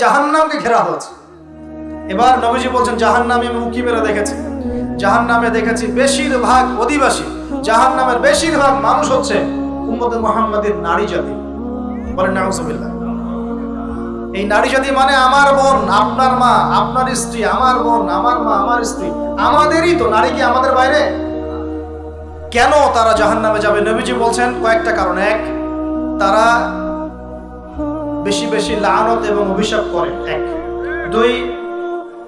জাহান্নামকে ঘেরা হয়েছে। এবার নবীজি বলছেন, জাহান্নামে আমি উকি দেখেছি। জাহান্নামে দেখেছি বেশিরভাগ অধিবাসী। জাহান্নামের বেশিরভাগ মানুষ হচ্ছে উম্মতে মোহাম্মদের নারী জাতি। বলেন, নাউজুবিল্লাহ। এই নারী জাতি মানে আমার বোন, আপনার মা, আপনার স্ত্রী, আমার বোন, আমার মা, আমার স্ত্রী। আমাদেরই তো, নারী কি আমাদের বাইরে? কেন তারা জাহান্নামে যাবে? নবীজি বলছেন, কয়েকটা কারণ। এক, তারা বেশি বেশি লানত এবং অভিশাপ করে, এক। দুই,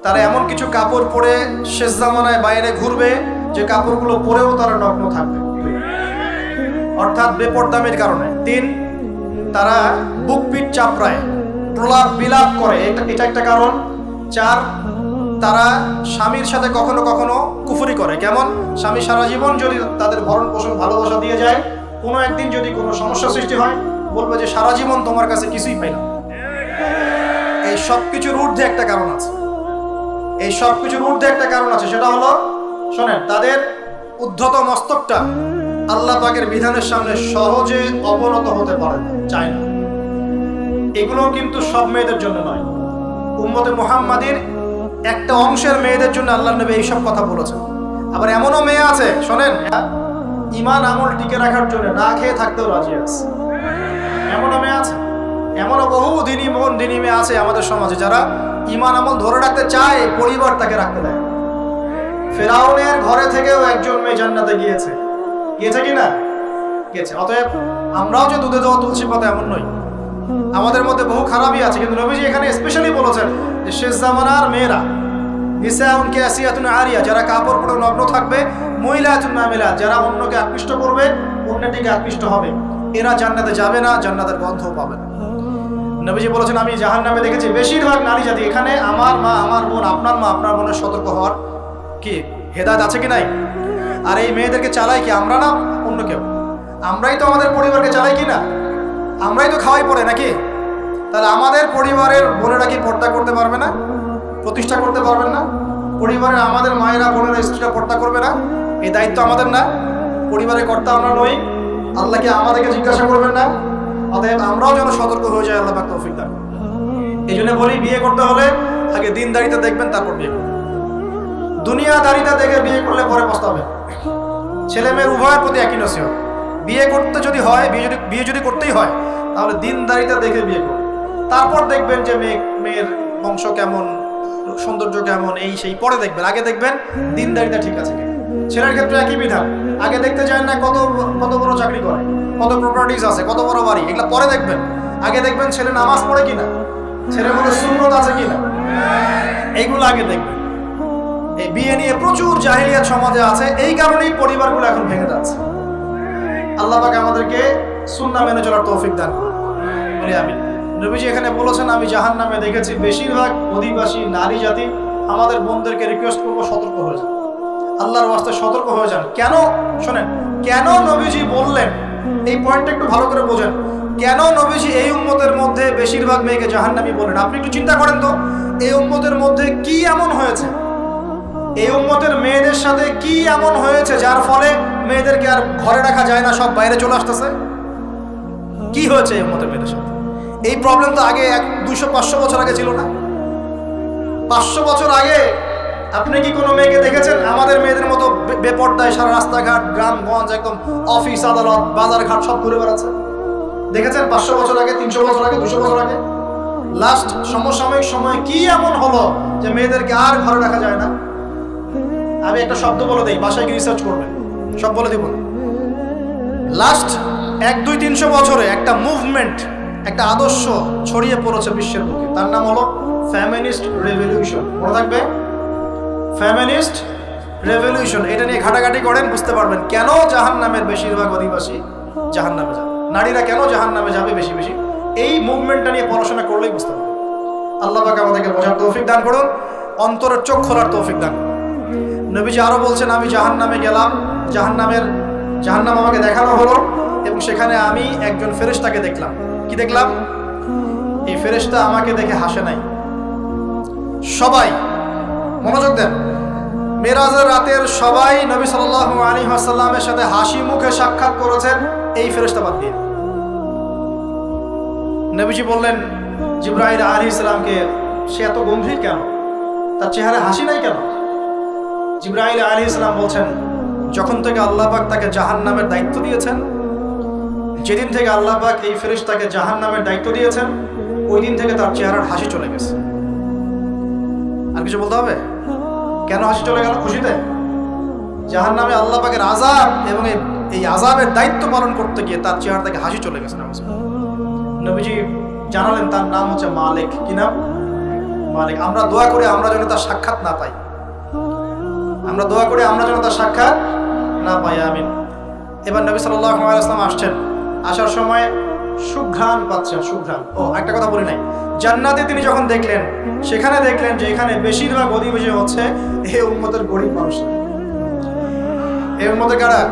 তারা এমন কিছু কাপড় পরে শেষ জামানায় বাইরে ঘুরবে, যে কাপড়গুলো পরেও তারা নগ্ন থাকবে। অর্থাৎ বেপরদামের কারণে। তিন, তারা বুক পিট চাপড়ায়, প্রলাপ বিলাপ করে। এটা এটা একটা কারণ। চার, তারা স্বামীর সাথে কখনো কখনো কুফুরি করে। কেমন? স্বামী সারা জীবন যদি তাদের ভরণ পোষণ ভালোবাসা দিয়ে যায়, কোনো একদিন যদি কোনো সমস্যা সৃষ্টি হয় বলবে যে সারা জীবন তোমার কাছে কিছুই পাইলাম এই সব কিছুর ঊর্ধ্বে একটা কারণ আছে। এই সব কিছুর ঊর্ধ্বে একটা কারণ আছে, সেটা হলো, শোনেন, তাদের উদ্ধত মস্তকটা আল্লাহ পাকের বিধানের সামনে সহজে অবনত হতে পারে চায় না। এগুলো কিন্তু সব মেয়েদের জন্য নয়। উম্মতে মুহাম্মাদের একটা অংশের মেয়েদের জন্য আল্লাহ নবী এইসব কথা বলেছেন। আবার এমনও মেয়ে আছে, শোনেন ইমান আমল টিকে রাখার জন্য না খেয়ে থাকতেও রাজি আছে। এমনও মেয়ে আছে, এমনও বহু দিনী মন দিনী মেয়ে আছে আমাদের সমাজে যারা ইমান আমল ধরে রাখতে চায় পরিবার তাকে রাখতে দেয়। ফেরাউনের ঘরে থেকেও একজন মেয়ে জান্নাতে গিয়েছে। গিয়েছে কি না? গিয়েছে। অতএব আমরাও যে দুধে দেওয়া তুলসী পাতা এমন নই। আমাদের মধ্যে বহু খারাপই আছে, কিন্তু নবীজি এখানে স্পেশালি বলেছেন যে শেষ জামানার মেয়েরা নিসাউন কেসিয়াতুন আরিয়া, যারা কাপড় পরে নগ্ন থাকবে, মহিলাতুন নামিলা যারা অন্যকে আকৃষ্ট করবে, অন্যটিকে আকৃষ্ট হবে। এরা জান্নাতে যাবে না, জান্নাতের গন্ধও পাবে না। নবীজি বলেছেন, আমি জাহান নামে দেখেছি, বেশিরভাগ নারী জাতি এখানে আমার মা, আমার বোন, আপনার মা, আপনার বোনের সতর্ক হওয়ার কি হেদায়ত আছে কি নাই? আর এই মেয়েদেরকে চালাই কি আমরা না অন্য কেউ? আমরাই তো আমাদের পরিবারকে চালাই কি না? আমরাই তো খাওয়াই পড়ে নাকি? তাহলে আমাদের পরিবারের বোনেরা কি পর্দা করতে পারবে না? প্রতিষ্ঠা করতে পারবেন না? পরিবারের আমাদের মায়েরা, বোনেরা, স্ত্রীরা পর্দা করবে না? এই দায়িত্ব আমাদের না? পরিবারের কর্তা আমরা নই। আল্লাহকে আমাদেরকে জিজ্ঞাসা করবেন না। অতএব আমরাও যেন সতর্ক হয়ে যাই, আল্লাহ তৌফিক দান এই জন্য বলি, বিয়ে করতে হলে আগে দিনদারিতা দেখবেন, তারপর বিয়ে করবেন দুনিয়াদারিতা দেখে বিয়ে করলে পরে পস্তাবে। ছেলে মেয়ের উভয়ের প্রতি একই নসিহত। বিয়ে করতে যদি হয়, বিয়ে যদি বিয়ে যদি করতেই হয়, তাহলে দিন দিনদারিতা দেখে বিয়ে করুন। তারপর দেখবেন যে মেয়ে মেয়ের বংশ কেমন, সৌন্দর্য কেমন, এই সেই, পরে দেখবেন। আগে দেখবেন দিন দিনদারিতা ঠিক আছে। ছেলের ক্ষেত্রে একই বিধান। আগে দেখতে চান না কত কত বড় চাকরি করে, কত প্রপার্টিজ আছে, কত বড় বাড়ি, এগুলো পরে দেখবেন। আগে দেখবেন ছেলে নামাজ পড়ে কিনা ছেলের মধ্যে সুন্নত আছে কিনা। এইগুলো আগে দেখবেন। এই বিয়ে নিয়ে প্রচুর জাহিলিয়াত সমাজে আছে, এই কারণেই পরিবারগুলো এখন ভেঙে যাচ্ছে। আল্লাহ পাক আমাদেরকে সুন্না মেনে চলার তৌফিক দান আমি নবীজি এখানে বলেছেন, আমি জাহান নামে দেখেছি, বেশিরভাগ অধিবাসী নারী জাতি আমাদের বোনদেরকে রিকোয়েস্ট করব সতর্ক হয়ে যান। আল্লাহর ওয়াস্তে সতর্ক হয়ে যান। কেন? শোনেন, কেন নবীজি বললেন? এই পয়েন্টটা একটু ভালো করে বোঝেন। কেন নবীজি এই উম্মতের মধ্যে বেশিরভাগ মেয়েকে জাহান্নামী বলেন আপনি একটু চিন্তা করেন তো, এই উম্মতের মধ্যে কি এমন হয়েছে? এই উম্মতের মেয়েদের সাথে কি এমন হয়েছে, যার ফলে মেয়েদেরকে আর ঘরে রাখা যায় না, সব বাইরে চলে আসতেছে? কি হয়েছে এই উম্মতের মেয়েদের সাথে? এই প্রবলেম তো আগে এক, দুশো, পাঁচশো বছর আগে ছিল না? পাঁচশো বছর আগে, আপনি কি কোনো মেয়েকে দেখেছেন? আমাদের বে- বেপর্দায় সারা রাস্তাঘাট, গ্রামগঞ্জ, একদম অফিস আদালত বাজার ঘাট সব ঘুরে বেড়াচ্ছে। দেখেছেন পাঁচশো বছর আগে, তিনশো বছর আগে, দুশো বছর আগে? লাস্ট সমসাময়িক সময়ে কি এমন হলো যে মেয়েদেরকে আর ঘরে রাখা যায় না? আমি একটা শব্দ বলে দিই, বাসায় গিয়ে রিসার্চ করবেন। সব বলে দিব লাস্ট এক, দুই, তিনশো বছরে একটা মুভমেন্ট একটা আদর্শ ছড়িয়ে পড়েছে বিশ্বের বুকে। তার নাম হলো ফ্যামিনিস্ট রেভলিউশন মনে থাকবে? ফ্যামিনিস্ট রেভলিউশন এটা নিয়ে ঘাটাঘাটি করেন, বুঝতে পারবেন কেন জাহান নামের বেশিরভাগ অধিবাসী জাহান নামে যাবে। নারীরা কেন জাহান নামে যাবে বেশি বেশি? এই মুভমেন্টটা নিয়ে পড়াশোনা করলেই বুঝতে পারবেন। আল্লাহ পাক আমাদেরকে বোঝার তৌফিক দান করুন, অন্তরের চোখ খোলার তৌফিক দান করুন। নবীজি আরও বলছেন, আমি জাহান নামে গেলাম জাহান নামের জাহান নাম আমাকে দেখানো হলো এবং সেখানে আমি একজন ফেরেশতাকে দেখলাম। কি দেখলাম? এই ফেরেশতা আমাকে দেখে হাসে নাই। সবাই, মনোযোগ দেন। মেরাজের রাতের সবাই নবী সাল্লাল্লাহু আলী আসাল্লামের সাথে হাসি মুখে সাক্ষাৎ করেছেন এই ফেরেশতা বাদ দিয়ে নবীজি বললেন জিব্রাহিল আলী ইসলামকে সে এত গম্ভীর কেন? তার চেহারা হাসি নাই কেন? জিব্রাহিল আলী ইসলাম বলছেন, যখন থেকে আল্লাহ পাক তাকে জাহান নামের দায়িত্ব দিয়েছেন, যেদিন থেকে আল্লাহ পাক এই ফেরেশতাকে জাহান নামের দায়িত্ব দিয়েছেন, ওই দিন থেকে তার চেহারার হাসি চলে গেছে। আর কিছু বলতে হবে? কেন হাসি চলে গেল খুশিতে? জাহান নামে আল্লাহ পাকের আজাব এবং এই- এই আজাবের দায়িত্ব পালন করতে গিয়ে তার চেহারা থেকে হাসি চলে গেছে নবীজি জানালেন, তার নাম হচ্ছে মালিক। কি নাম? মালিক। আমরা দোয়া করে আমরা যেন তার সাক্ষাৎ না পাই। আমরা দোয়া করে আমরা যেন তার সাক্ষাৎ না পাই। আমিন। এবার নবী সাল্লাহ আসলাম আসছেন। আসার সময় সুঘ্রাণ সুঘ্রাণ। ও, একটা কথা নাই। জান্নাতে তিনি যখন দেখলেন, সেখানে দেখলেন যে এখানে বেশিরভাগ অধিবেশী হচ্ছে এ উম্মতের গরিব মানুষ। এই উম্মতের কারা?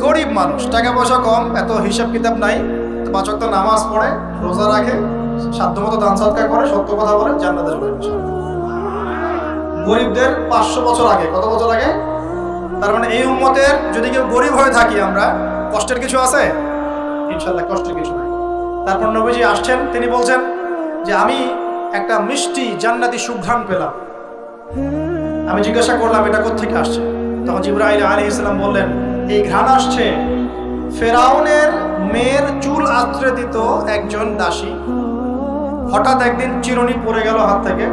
গরিব মানুষ। টাকা পয়সা কম, এত হিসাব কিতাব নাই। তো নামাজ পড়ে, রোজা রাখে, সাধ্যমতো দান সৎকার করে, সত্য কথা বলে, জান্নাতে চলে গরিবদের পাঁচশো বছর আগে, কত বছর আগে? তার মানে এই উম্মতের যদি কেউ গরিব হয়ে থাকি আমরা, কষ্টের কিছু আছে? ইনশাল্লাহ কষ্টের কিছু নাই। তারপর নবীজি আসছেন, তিনি বলছেন যে, আমি একটা মিষ্টি জান্নাতি সুঘ্রাণ পেলাম। আমি জিজ্ঞাসা করলাম, এটা কোথেকে আসছে? তখন জিব্রাহিল আলী ইসলাম বললেন, এই ঘ্রাণ আসছে ফেরাউনের মেয়ের চুল আশ্রে দিত একজন দাসী। হঠাৎ একদিন চিরুনি পড়ে গেল হাত থেকে।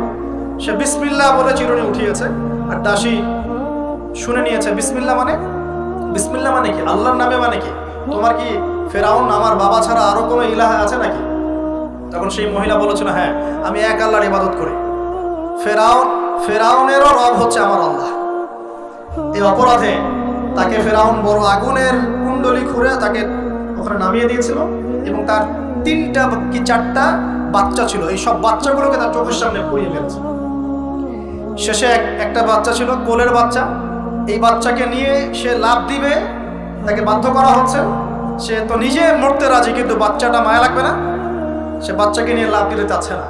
সে বিসমিল্লাহ বলে চিরুনি উঠিয়েছে। আর দাসী শুনে নিয়েছে, বিসমিল্লাহ মানে বিসমিল্লাহ মানে কি? আল্লাহর নামে মানে কি? তোমার কি ফেরাউন আমার বাবা ছাড়া আরও কোনো ইলাহা আছে নাকি? তখন সেই মহিলা বলেছিল হ্যাঁ আমি এক আল্লাহর ইবাদত করি। ফেরাউন, ফেরাউনেরও রব হচ্ছে আমার আল্লাহ। এই অপরাধে তাকে ফেরাউন বড় আগুনের কুণ্ডলি খুঁড়ে তাকে ওখানে নামিয়ে দিয়েছিল এবং তার তিনটা কি চারটা বাচ্চা ছিল। এই সব বাচ্চাগুলোকে তার চোখের সামনে পুড়িয়ে ফেলেছে। শেষে এক, একটা বাচ্চা ছিল কোলের বাচ্চা। এই বাচ্চাকে নিয়ে সে লাভ দিবে, তাকে বাধ্য করা হচ্ছে। সে তো নিজে মরতে রাজি, কিন্তু বাচ্চাটা মায়া লাগবে না। সে বাচ্চাকে নিয়ে লাভ দিতে চাচ্ছে না।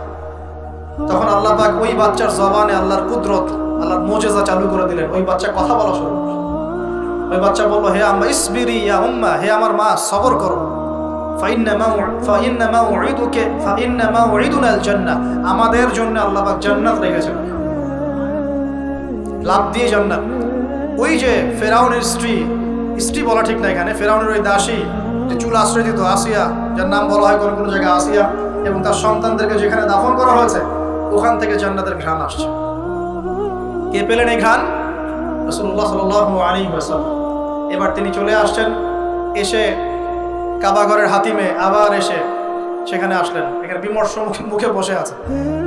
তখন আল্লাহ পাক ওই বাচ্চার জবানে আল্লাহর কুদরত, আল্লাহর মোজেজা চালু করে দিলেন। ওই বাচ্চা কথা বলা শুরু ওই বাচ্চা বলল, হে আম্মা, ইসবিরি ইয়া উম্মা, হে আমার মা, সবর করো। আমাদের জন্য আল্লাহ জান্নাত রেখেছেন। লাভ দিয়ে জান্নাত। ওই যে ফেরাউনের স্ত্রী স্ত্রী বলা ঠিক না এখানে, ফেরাউনের ওই দাসী, যে চুল আশ্রয় দিত আসিয়া, যার নাম বলা হয় কোনো কোনো জায়গায় আসিয়া, এবং তার সন্তানদেরকে যেখানে দাফন করা হয়েছে, ওখান থেকে জান্নাতের ঘ্রাণ আসছে। কে পেলেন এই ঘ্রাণ? রসুল্লাহ সাল আলী ওয়াসাল্লাম। এবার তিনি চলে আসছেন, এসে কাবাঘরের হাতিমে আবার এসে সেখানে আসলেন। এখানে বিমর্ষ মুখে বসে আছে।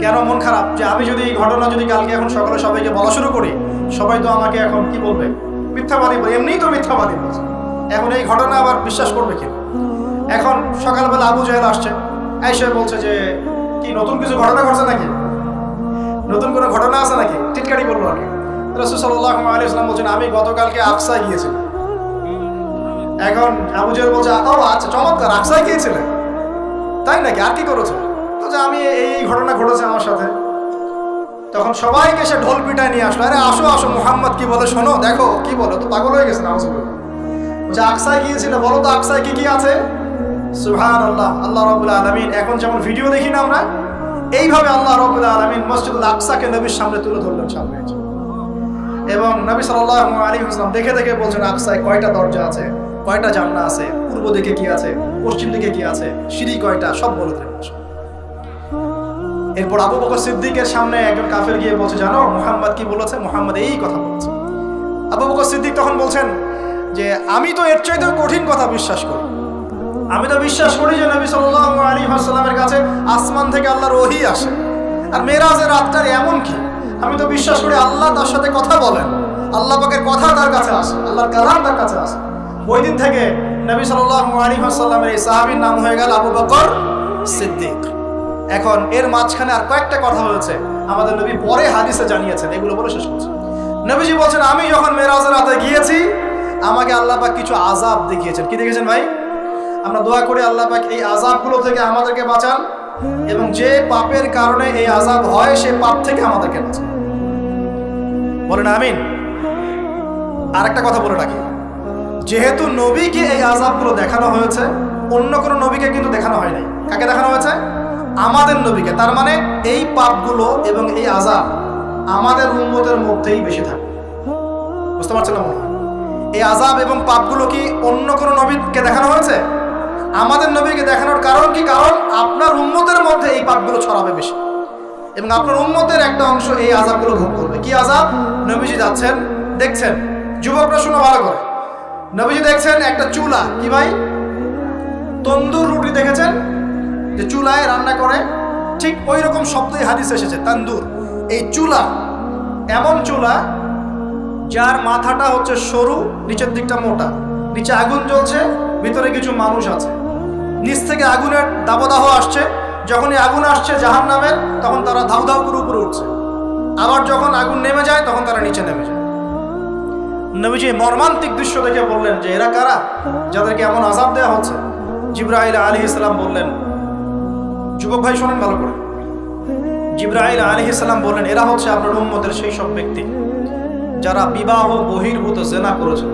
কেন মন খারাপ? যে আমি যদি ঘটনা যদি কালকে এখন সকালে সবাইকে বলা শুরু করি, সবাই তো আমাকে এখন কি বলবে? মিথ্যাবাদী বলে। এমনিই তো মিথ্যাবাদী বলছে। এখন এই ঘটনা আবার বিশ্বাস করবে কি এখন সকালবেলা আবু জাহেল আসছে। এসে বলছে যে, কি নতুন কিছু ঘটনা ঘটছে নাকি? নতুন কোনো ঘটনা আছে নাকি? টিটকারি করল আর কি। রসুল সাল্লাহ আলী ইসলাম বলছেন, আমি গতকালকে আকসায় গিয়েছিলাম। এখন আবু জাহেল বলছে, ও আচ্ছা চমৎকার। আকসায় গিয়েছিলেন? তাই নাকি? আর কি করেছ? তো যে আমি এই ঘটনা ঘটেছে আমার সাথে। তখন সবাইকে সে ঢোল পিটায় নিয়ে আসলো। আরে আসো আসো, মোহাম্মদ, কি বলে শোনো? দেখো, কি বলো? তো পাগল হয়ে গেছে না বলছে আকসায় গিয়েছিল, বলো তো আকসায় কি কি আছে? সুহান আল্লাহ আল্লাহ রবুল্লা আলমিন। এখন যেমন ভিডিও দেখি না আমরা, এইভাবে আল্লাহ রবুল্লা আলমিন মসজিদুল আকসাকে নবীর সামনে তুলে ধরলেন সামনে। এবং নবী সাল্লাহ আলী ইসলাম দেখে দেখে বলছেন, আকসায় কয়টা দরজা আছে? কয়টা জান্না আছে? পূর্ব দিকে কি আছে? পশ্চিম দিকে কি আছে? সিঁড়ি কয়টা? সব বলে দিলেন এরপর আবু বকর সিদ্দিকের সামনে একজন কাফের গিয়ে বলছে, জানো, মোহাম্মদ কি বলেছে? মোহাম্মদ এই কথা বলছে। আবু বকর সিদ্দিক তখন বলছেন যে, আমি তো এর চাইতেও কঠিন কথা বিশ্বাস করি। আমি তো বিশ্বাস করি যে নবী সাল্লাল্লাহু আলাইহি ওয়াসাল্লামের কাছে আসমান থেকে আল্লাহর ওহী আসে। আর মেরাজের রাতটার এমন কি? আমি তো বিশ্বাস করি আল্লাহ তার সাথে কথা বলেন। আল্লাহ পাকের কথা তার কাছে আসে, আল্লাহর কালাম তার কাছে আসে। ওই দিন থেকে নবী আলাইহি এই সাহাবীর নাম হয়ে গেল আবু বকর সিদ্দিক। এখন এর মাঝখানে আর কয়েকটা কথা হয়েছে, আমাদের নবী পরে হাদিসে জানিয়েছেন, এগুলো বলে শেষ করছে। নবীজি বলছেন, আমি যখন মেরাজের রাতে গিয়েছি, আমাকে আল্লাহ পাক কিছু আজাব দেখিয়েছেন। কি দেখেছেন ভাই? আমরা দোয়া করি আল্লাহ পাক এই আজাবগুলো থেকে আমাদেরকে বাঁচান এবং যে পাপের কারণে এই আজাব হয়, সে পাপ থেকে আমাদেরকে বাঁচান। বলেন আমিন। আর একটা কথা বলে রাখি। যেহেতু নবীকে এই আজাবগুলো দেখানো হয়েছে, অন্য কোনো নবীকে কিন্তু দেখানো হয় নাই। কাকে দেখানো হয়েছে? আমাদের নবীকে। তার মানে এই পাপগুলো এবং এই আজাব আমাদের উন্মতের মধ্যেই বেশি থাকে। বুঝতে পারছেন না? এই আজাব এবং পাপগুলো কি অন্য কোনো নবীকে দেখানো হয়েছে? আমাদের নবীকে দেখানোর কারণ কি? কারণ আপনার উন্মতের মধ্যে এই পাপগুলো ছড়াবে বেশি। এবং আপনার উন্মতের একটা অংশ এই আজাবগুলো ভোগ করবে। কি আজাব নবীজি যাচ্ছেন, দেখছেন, যুবকরা শুনে ভালো করে। নবীজি দেখছেন, একটা চুলা। কি ভাই? তন্দুর রুটি দেখেছেন? যে চুলায় রান্না করে, ঠিক ওই রকম শব্দই হাদিস এসেছে, তান্দুর। এই চুলা, এমন চুলা, যার মাথাটা হচ্ছে সরু, নিচের দিকটা মোটা। নিচে আগুন জ্বলছে, ভিতরে কিছু মানুষ আছে। নিচ থেকে আগুনের দাবদাহ আসছে। যখনই আগুন আসছে জাহান নামের তখন তারা ধাউ ধাউ করে উপরে উঠছে। আবার যখন আগুন নেমে যায়, তখন তারা নিচে নেমে যায়। নবীজি মর্মান্তিক দৃশ্য দেখে বললেন যে এরা কারা? যাদেরকে এমন আজাব দেওয়া হচ্ছে? জিব্রাহিল আলী ইসলাম বললেন, যুবক ভাই, শোনেন ভালো করে। জিব্রাহিল আলী ইসলাম বললেন, এরা হচ্ছে আপনার উম্মতের সেই সব ব্যক্তি, যারা বিবাহ বহির্ভূত জেনা করেছে